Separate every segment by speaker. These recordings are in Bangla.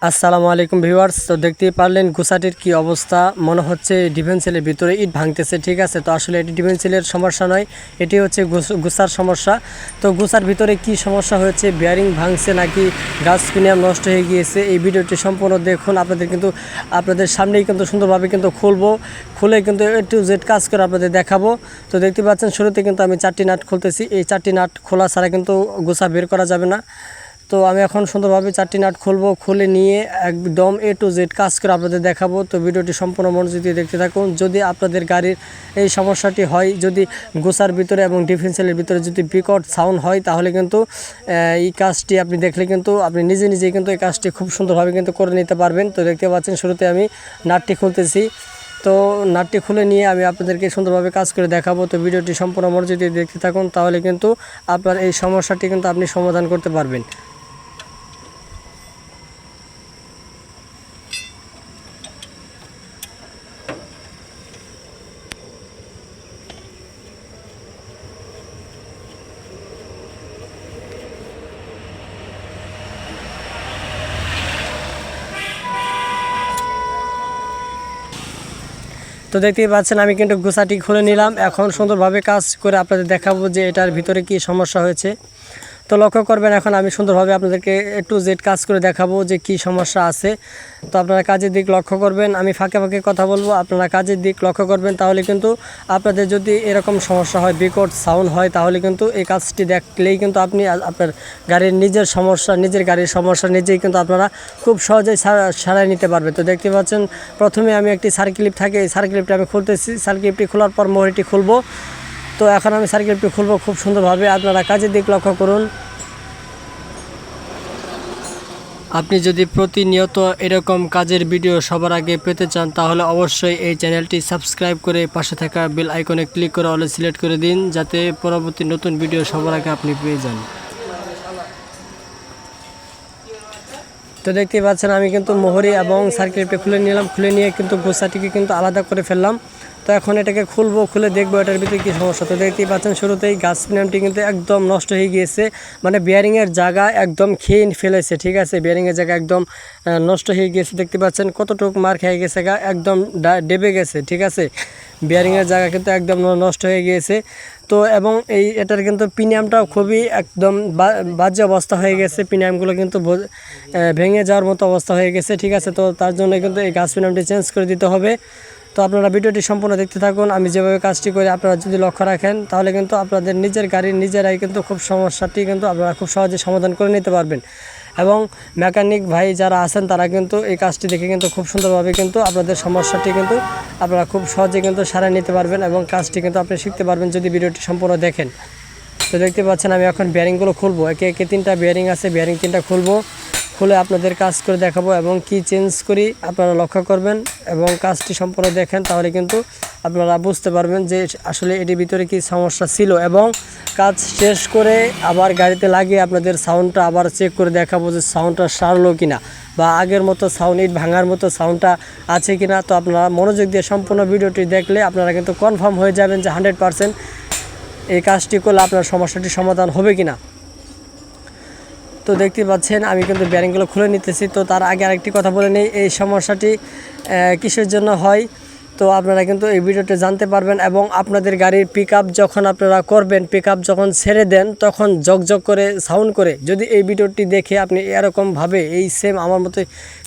Speaker 1: আসসালামু আলাইকুম ভিউয়ার্স। তো দেখতেই পারলেন গুসাটির কি অবস্থা। মনে হচ্ছে ডিফেন্সেলের ভিতরে ইট ভাঙতেছে, ঠিক আছে? তো আসলে এটি ডিফেন্সেলের সমস্যা নয়, এটি হচ্ছে গুস- গুসার সমস্যা। তো গুসার ভিতরে কি সমস্যা হয়েছে? বিয়ারিং ভাঙছে নাকি? গাছ স্পিনিয়াম নষ্ট হয়ে গিয়েছে? এই ভিডিওটি সম্পূর্ণ দেখুন। আপনাদের কিন্তু, আপনাদের সামনেই কিন্তু সুন্দরভাবে কিন্তু খুলবো। খুলে কিন্তু এ টু জেড কাজ করে আপনাদের দেখাবো। তো দেখতে পাচ্ছেন, শুরুতে কিন্তু আমি চারটি নাট খুলতেছি। এই চারটি নাট খোলা ছাড়া কিন্তু গুসা বের করা যাবে না। তো আমি এখন সুন্দরভাবে চারটি নাট খুলবো, খুলে নিয়ে একদম এ টু জেড কাজ করে আপনাদের দেখাবো। তো ভিডিওটি সম্পূর্ণ মনোযোগ দিয়ে দেখতে থাকুন। যদি আপনাদের গাড়ির এই সমস্যাটি হয়, যদি গোসার ভিতরে এবং ডিফেন্সেলের ভিতরে যদি বিকট সাউন্ড হয়, তাহলে কিন্তু এই কাজটি আপনি দেখলে কিন্তু, আপনি নিজে নিজেই কিন্তু এই কাজটি খুব সুন্দরভাবে কিন্তু করে নিতে পারবেন। তো দেখতে পাচ্ছেন শুরুতে আমি নাটটি খুলতেছি। তো নাটটি খুলে নিয়ে আমি আপনাদেরকে সুন্দরভাবে কাজ করে দেখাবো। তো ভিডিওটি সম্পূর্ণ মনোযোগ দিয়ে দেখতে থাকুন, তাহলে কিন্তু আপনার এই সমস্যাটি কিন্তু আপনি সমাধান করতে পারবেন। দেখতেই পাচ্ছেন, আমি কিন্তু গোসাটি খুলে নিলাম। এখন সুন্দরভাবে কাজ করে আপনাদের দেখাবো যে এটার ভিতরে কি সমস্যা হয়েছে। তো লক্ষ্য করবেন এখন আমি সুন্দরভাবে আপনাদেরকে একটু জেড কাজ করে দেখাবো যে কি সমস্যা আছে। তো আপনারা কাজের দিক লক্ষ্য করবেন, আমি ফাঁকে ফাঁকে কথা বলব, আপনারা কাজের দিক লক্ষ্য করবেন, তাহলে কিন্তু আপনাদের যদি এরকম সমস্যা হয়, বিকট সাউন্ড হয়, তাহলে কিন্তু এই কাজটি দেখলেই কিন্তু আপনি আপনার গাড়ির নিজের সমস্যা, নিজের গাড়ির সমস্যা নিজেই কিন্তু আপনারা খুব সহজেই সারাই নিতে পারবে। তো দেখতে পাচ্ছেন, প্রথমে আমি একটি সার্কিলিপ থাকে, এই সার্কিলিপটা আমি খুলতেছি। সার্কিলিপটি খোলার পর মোহরিটি খুলবো। তো এখন আমি সার্কিলিপটি খুলবো, খুব সুন্দরভাবে আপনারা কাজের দিক লক্ষ্য করুন। আপনি যদি প্রতিনিয়ত এরকম কাজের ভিডিও সবার আগে পেতে চান, তাহলে অবশ্যই এই চ্যানেলটি সাবস্ক্রাইব করে পাশে থাকা বেল আইকনে ক্লিক করে অলে সিলেক্ট করে দিন, যাতে পরবর্তী নতুন ভিডিও সবার আগে আপনি পেয়ে যান। তো দেখতেই পাচ্ছেন, আমি কিন্তু মোহরি এবং সার্কিটটি খুলে নিলাম, খুলে নিয়ে কিন্তু গোসাটিকে কিন্তু আলাদা করে ফেললাম। তো এখন এটাকে খুলবো, খুলে দেখব এটার ভিতরে কী সমস্যা। তো দেখতেই পাচ্ছেন শুরুতেই গাছ পিনামটি কিন্তু একদম নষ্ট হয়ে গিয়েছে। মানে বিয়ারিংয়ের জায়গা একদম খেয়ে ফেলেছে, ঠিক আছে? বিয়ারিংয়ের জায়গা একদম নষ্ট হয়ে গিয়েছে। দেখতে পাচ্ছেন কতটুকু মার খেয়ে গেছে গা, একদম ডেবে গেছে, ঠিক আছে? বিয়ারিংয়ের জায়গা কিন্তু একদম নষ্ট হয়ে গিয়েছে। তো এবং এই, এটার কিন্তু প্রিমিয়ামটাও খুবই একদম বাজে অবস্থা হয়ে গেছে। প্রিমিয়ামগুলো কিন্তু ভেঙে যাওয়ার মতো অবস্থা হয়ে গেছে, ঠিক আছে? তো তার জন্য কিন্তু এই গাছ প্রিমিয়ামটি চেঞ্জ করে দিতে হবে। তো আপনারা ভিডিওটি সম্পূর্ণ দেখতে থাকুন। আমি যেভাবে কাজটি করি, আপনারা যদি লক্ষ্য রাখেন, তাহলে কিন্তু আপনাদের নিজের গাড়ির নিজেরাই কিন্তু খুব সমস্যাটি কিন্তু আপনারা খুব সহজে সমাধান করে নিতে পারবেন। এবং মেকানিক ভাই যারা আছেন, তারা কিন্তু এই কাজটি দেখে কিন্তু খুব সুন্দরভাবে কিন্তু আপনাদের সমস্যাটি কিন্তু আপনারা খুব সহজে কিন্তু সারাই নিতে পারবেন এবং কাজটি কিন্তু আপনি শিখতে পারবেন যদি ভিডিওটি সম্পূর্ণ দেখেন। তো দেখতে পাচ্ছেন, আমি এখন বিয়ারিংগুলো খুলবো। একে একে তিনটা বিয়ারিং আছে। বিয়ারিং তিনটা খুলবো। খুলে আপনাদের কাজ করে দেখাবো এবং কি চেঞ্জ করি আপনারা লক্ষ্য করবেন এবং কাজটি সম্পূর্ণ দেখেন, তাহলে কিন্তু আপনারা বুঝতে পারবেন যে আসলে এটির ভিতরে কি সমস্যা ছিল এবং কাজ শেষ করে আবার গাড়িতে লাগিয়ে আপনাদের সাউন্ডটা আবার চেক করে দেখাবো যে সাউন্ডটা সারলো কিনা বা আগের মতো সাউন্ড ইট ভাঙার মতো সাউন্ডটা আছে কিনা। তো আপনারা মনোযোগ দিয়ে সম্পূর্ণ ভিডিওটি দেখলে আপনারা কিন্তু কনফার্ম হয়ে যাবেন যে হান্ড্রেড পারসেন্ট এই কাজটি করলে আপনার সমস্যাটি সমাধান হবে কিনা। তো দেখতে পাচ্ছেন, আমি কিন্তু ব্যারিংগুলো খুলে নিতেছি। তো তার আগে আরেকটি কথা বলে নিই, এই সমস্যাটি কিসের জন্য হয়? তো আপনারা কিন্তু এই ভিডিওতে জানতে পারবেন এবং আপনাদের গাড়ির পিক যখন আপনারা করবেন পিক যখন ছেড়ে দেন, তখন জকজক করে সাউন্ড করে। যদি এই ভিডিওটি দেখে আপনি এরকমভাবে এই সেম আমার মতো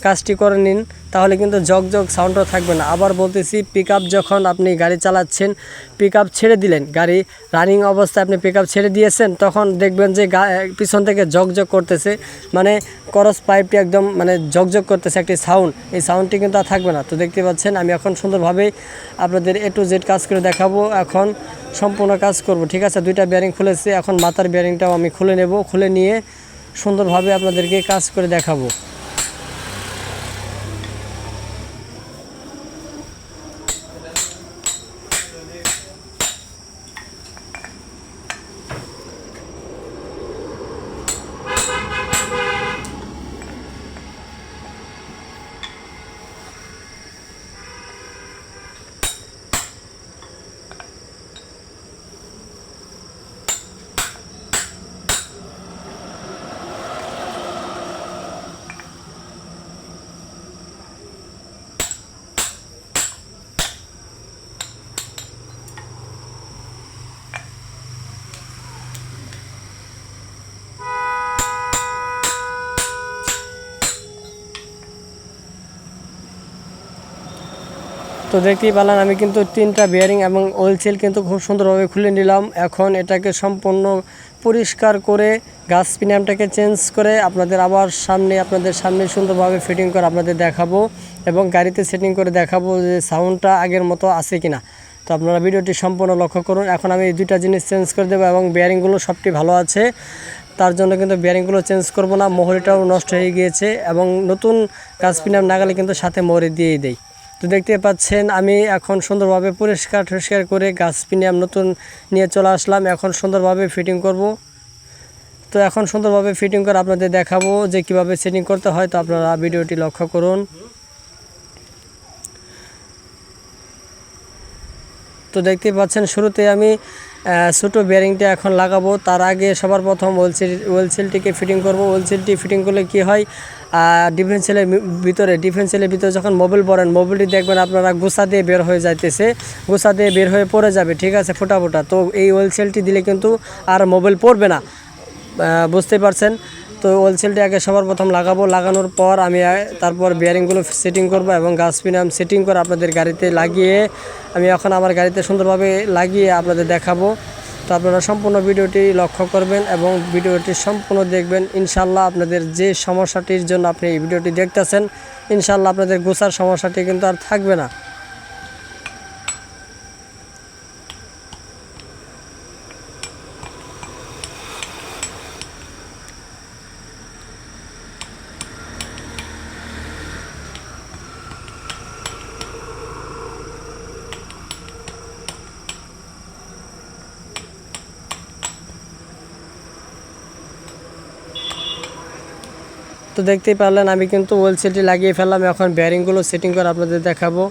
Speaker 1: কাজটি করে নিন তাহলে কিন্তু জকজক সাউন্ডও থাকবে না। আবার বলতেছি পিক যখন আপনি গাড়ি চালাচ্ছেন পিক ছেড়ে দিলেন, গাড়ি রানিং অবস্থায় আপনি পিক ছেড়ে দিয়েছেন, তখন দেখবেন যে পিছন থেকে জকজক করতেছে মানে করস পাইপটি একদম মানে জকজক করতেছে একটি সাউন্ড এই সাউন্ডটি কিন্তু আর থাকবে না। তো দেখতে পাচ্ছেন, আমি এখন সুন্দরভাবে আপনাদের এ টু জেড কাজ করে দেখাবো। এখন সম্পূর্ণ কাজ করব, ঠিক আছে? দুইটা বিয়ারিং খুলেছি, এখন মাথার বিয়ারিংটাও আমি খুলে নেব, খুলে নিয়ে সুন্দরভাবে আপনাদেরকে কাজ করে দেখাবো। তো দেখতেই পেলেন আমি কিন্তু তিনটা বিয়ারিং এবং ওয়েল সিল কিন্তু খুব সুন্দরভাবে খুলে নিলাম। এখন এটাকে সম্পূর্ণ পরিষ্কার করে গাছ পিনামটাকে চেঞ্জ করে আপনাদের আবার সামনে, আপনাদের সামনে সুন্দরভাবে ফিটিং করে আপনাদের দেখাবো এবং গাড়িতে সেটিং করে দেখাবো যে সাউন্ডটা আগের মতো আছে কিনা। তো আপনারা ভিডিওটি সম্পূর্ণ লক্ষ্য করুন। এখন আমি এই দুইটা জিনিস চেঞ্জ করে দেবো এবং বিয়ারিংগুলো সবটি ভালো আছে। তার জন্য কিন্তু বিয়ারিংগুলো চেঞ্জ করব না, মোহরিটাও নষ্ট হয়ে গিয়েছে এবং নতুন গাছ পিনাম না গেলে কিন্তু সাথে মোহরি দিয়েই দেয় তো দেখতে পাচ্ছেন, আমি এখন সুন্দরভাবে পরিষ্কার টরিষ্কার করে গাছ পিনিয়াম নতুন নিয়ে চলে আসলাম। এখন সুন্দরভাবে ফিটিং করব। তো এখন সুন্দরভাবে ফিটিং করে আপনাদের দেখাবো যে কীভাবে সেটিং করতে হয়। তো আপনারা ভিডিওটি লক্ষ্য করুন। তো দেখতে পাচ্ছেন, শুরুতে আমি ছোটো বেয়ারিংটা এখন লাগাবো। তার আগে সবার প্রথম ওয়েলসিল ওয়েলসিলটিকে ফিটিং করব। ওয়েলসিলটি ফিটিং করলে কি হয়? ডিফেন্সেলের ভিতরে ডিফেন্সেলের ভিতরে যখন মোবিল পড়েন মোবিলটি দেখবেন আপনারা গোসা দিয়ে বের হয়ে যাইতেছে। গোসা দিয়ে বের হয়ে পড়ে যাবে, ঠিক আছে ফোটা ফোটা তো এই ওয়েলসেলটি দিলে কিন্তু আর মোবিল পড়বে না। বুঝতে পারছেন? তো ওয়েলসেলটি আগে সবার প্রথম লাগাবো। লাগানোর পর আমি তারপর বিয়ারিংগুলো সেটিং করব এবং গাছ পিনাম সেটিং করে আপনাদের গাড়িতে লাগিয়ে, আমি এখন আমার গাড়িতে সুন্দরভাবে লাগিয়ে আপনাদের দেখাবো। তো আপনারা সম্পূর্ণ ভিডিওটি লক্ষ্য করবেন এবং ভিডিওটি সম্পূর্ণ দেখবেন। ইনশাল্লাহ আপনাদের যে সমস্যাটির জন্য আপনি এই ভিডিওটি দেখতেছেন ইনশাল্লাহ আপনাদের গোসার সমস্যাটি কিন্তু আর থাকবে না। তো দেখতেই পারলেন, আমি কিন্তু ওয়েলসেলটি লাগিয়ে ফেললাম। এখন ব্যারিংগুলো সেটিং করে আপনাদের দেখাবো।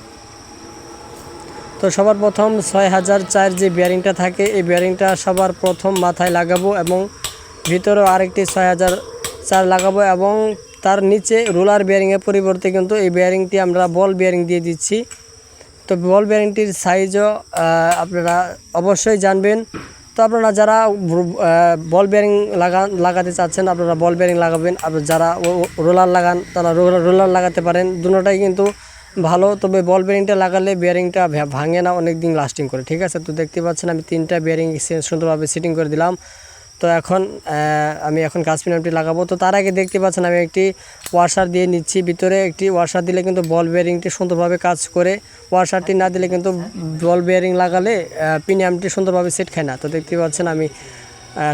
Speaker 1: তো সবার প্রথম ছয় হাজার চার যে বিয়ারিংটা থাকে, এই বিয়ারিংটা সবার প্রথম মাথায় লাগাবো এবং ভিতরেও আরেকটি ছয় হাজার চার লাগাবো এবং তার নিচে রোলার বিয়ারিংয়ের পরিবর্তে কিন্তু এই বিয়ারিংটি আমরা বল বিয়ারিং দিয়ে দিচ্ছি। তো বল বিয়ারিংটির সাইজও আপনারা অবশ্যই জানবেন। তো আপনারা যারা বল বেয়ারিং লাগা, লাগাতে চাচ্ছেন, আপনারা বল বেয়ারিং লাগাবেন। আর যারা রোলার লাগান, তারা রোলার লাগাতে পারেন। দুটোটাই কিন্তু ভালো, তবে বল বেয়ারিংটা লাগালে বিয়ারিংটা ভাঙে না অনেক দিন লাস্টিং করে। ঠিক আছে? তো দেখতে পাচ্ছেন, আমি তিনটা বিয়ারিং সুন্দরভাবে সেটিং করে দিলাম। তো এখন আমি এখন গাছ পিনামটি লাগাবো। তো তার আগে দেখতে পাচ্ছেন আমি একটি ওয়াশার দিয়ে নিচ্ছি। ভিতরে একটি ওয়াশার দিলে কিন্তু বল বেয়ারিংটি সুন্দরভাবে কাজ করে। ওয়াশারটি না দিলে কিন্তু বল বেয়ারিং লাগালে পিনামটি সুন্দরভাবে সেট খায় না। তো দেখতে পাচ্ছেন আমি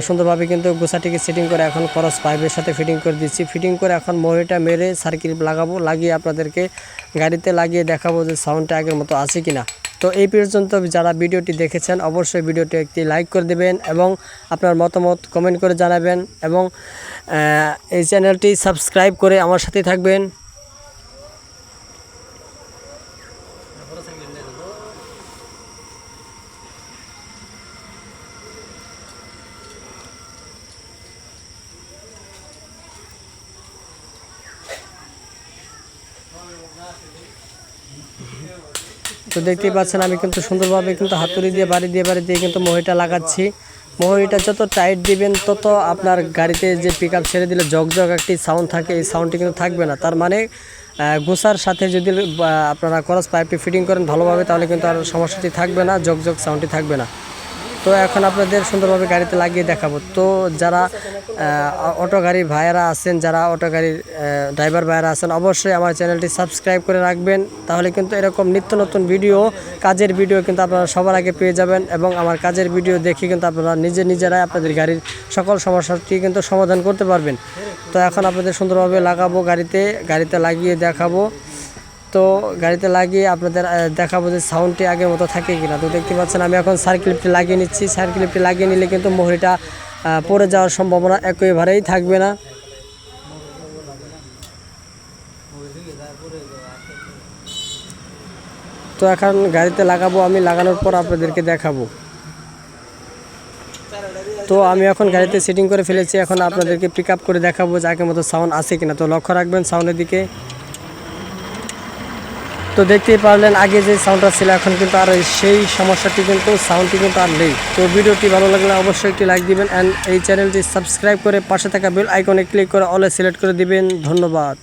Speaker 1: সুন্দরভাবে কিন্তু গোসাটিকে সেটিং করে এখন খরচ পাইপের সাথে ফিটিং করে দিচ্ছি। ফিটিং করে এখন মহিটা মেরে সার্কিট লাগাবো, লাগিয়ে আপনাদেরকে গাড়িতে লাগিয়ে দেখাবো যে সাউন্ডটা আগের মতো আছে কি না তো এই পর্যন্ত যারা ভিডিওটি দেখেছেন, অবশ্যই ভিডিওটি একটি লাইক করে দেবেন এবং আপনার মতামত কমেন্ট করে জানাবেন এবং এই চ্যানেলটি সাবস্ক্রাইব করে আমার সাথে থাকবেন। তো দেখতেই পাচ্ছেন, আমি কিন্তু সুন্দরভাবে কিন্তু হাতুড়ি দিয়ে, বাড়ি দিয়ে বাড়ি দিয়ে কিন্তু মহিটা লাগাচ্ছি। মহিটা যত টাইট দিবেন, তত আপনার গাড়িতে যে পিক ছেড়ে দিলে জগ জগ একটি সাউন্ড থাকে, এই সাউন্ডটি কিন্তু থাকবে না। তার মানে গোসার সাথে যদি আপনারা করস পাইপটি ফিটিং করেন ভালোভাবে, তাহলে কিন্তু আর সমস্যাটি থাকবে না জগ জগ সাউন্ডটি থাকবে না। তো এখন আপনাদের সুন্দরভাবে গাড়িতে লাগিয়ে দেখাবো। তো যারা অটো গাড়ির ভাইয়েরা আছেন, যারা অটো গাড়ির ড্রাইভার ভাইয়েরা আছেন, অবশ্যই আমার চ্যানেলটি সাবস্ক্রাইব করে রাখবেন। তাহলে কিন্তু এরকম নিত্য নতুন ভিডিও, কাজের ভিডিও কিন্তু আপনারা সবার আগে পেয়ে যাবেন এবং আমার কাজের ভিডিও দেখে কিন্তু আপনারা নিজে নিজেরাই আপনাদের গাড়ির সকল সমস্যাটি কিন্তু সমাধান করতে পারবেন। তো এখন আপনাদের সুন্দরভাবে লাগাবো গাড়িতে গাড়িতে লাগিয়ে দেখাবো। তো গাড়িতে লাগিয়ে আপনাদের দেখাবো যে সাউন্ডটি আগের মতো থাকে কিনা। তো দেখতে পাচ্ছেন আমি এখন সার্কিলিপটি লাগিয়ে নিচ্ছি। সার্কিলিপটি লাগিয়ে নিলে কিন্তু মোহরিটা পড়ে যাওয়ার সম্ভাবনা একেবারেই থাকবে না। তো এখন গাড়িতে লাগাবো, আমি লাগানোর পর আপনাদেরকে দেখাবো। তো আমি এখন গাড়িতে সেটিং করে ফেলেছি। এখন আপনাদেরকে পিক করে দেখাবো যে আগের মতো সাউন্ড আছে কিনা। তো লক্ষ্য রাখবেন সাউন্ডের দিকে। তো দেখতেই পারলেন, আগে যে সাউন্ডটা ছিল, এখন কিন্তু আর সেই সমস্যাটি কিন্তু সাউন্ডটি কিন্তু আর নেই। তো ভিডিওটি ভালো লাগলে অবশ্যই একটি লাইক দিবেন অ্যান্ড এই চ্যানেলটি সাবস্ক্রাইব করে পাশে থাকা বেল আইকনে ক্লিক করে অলে সিলেক্ট করে দিবেন। ধন্যবাদ।